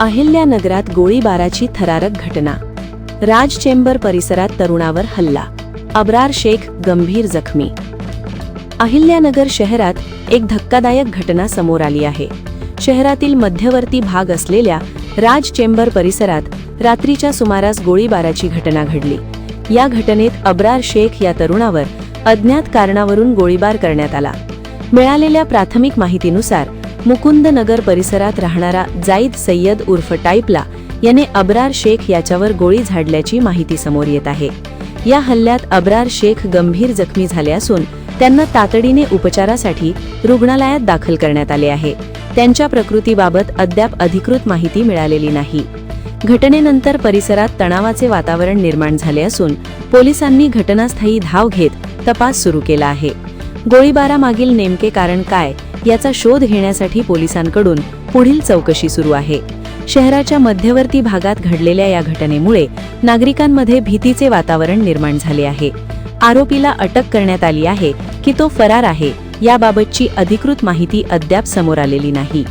अहिल्यानगरात गोळीबाराची थरारक घटना. राज चेंबर परिसरात तरुणावर हल्ला. अब्रार शेख गंभीर जखमी. अहिल्यानगर शहरात एक धक्कादायक घटना समोर आली आहे. शहरातील मध्यवर्ती भाग असलेल्या राज चेंबर परिसरात रात्रीच्या सुमारास गोळीबाराची घटना घडली. या घटनेत अब्रार शेख या तरुणावर अज्ञात कारणावरून गोळीबार करण्यात आला. मिळालेल्या प्राथमिक माहितीनुसार मुकुंदनगर परिसरात राहणारा जाईद सय्यद उर्फ टाईपला याने अब्रार शेख याच्यावर गोळी झाडल्याची माहिती समोर येत आहे. या हल्ल्यात अब्रार शेख गंभीर जखमी झाले असून त्यांना तातडीने उपचारासाठी रुग्णालयात दाखल करण्यात आले आहे. त्यांच्या प्रकृतीबाबत अद्याप अधिकृत माहिती मिळालेली नाही. घटनेनंतर परिसरात तणावाचे वातावरण निर्माण झाले असून पोलिसांनी घटनास्थळी धाव घेत तपास सुरू केला आहे. गोळीबारामागील नेमके कारण काय याचा शोध घेण्यासाठी पोलिसांकडून पुढील चौकशी सुरू आहे. शहराच्या मध्यवर्ती भागात घडलेल्या या घटनेमुळे नागरिकांमध्ये भीतीचे वातावरण निर्माण झाले आहे. आरोपीला अटक करण्यात आली आहे की तो फरार आहे याबाबतची अधिकृत माहिती अद्याप समोर आलेली नाही.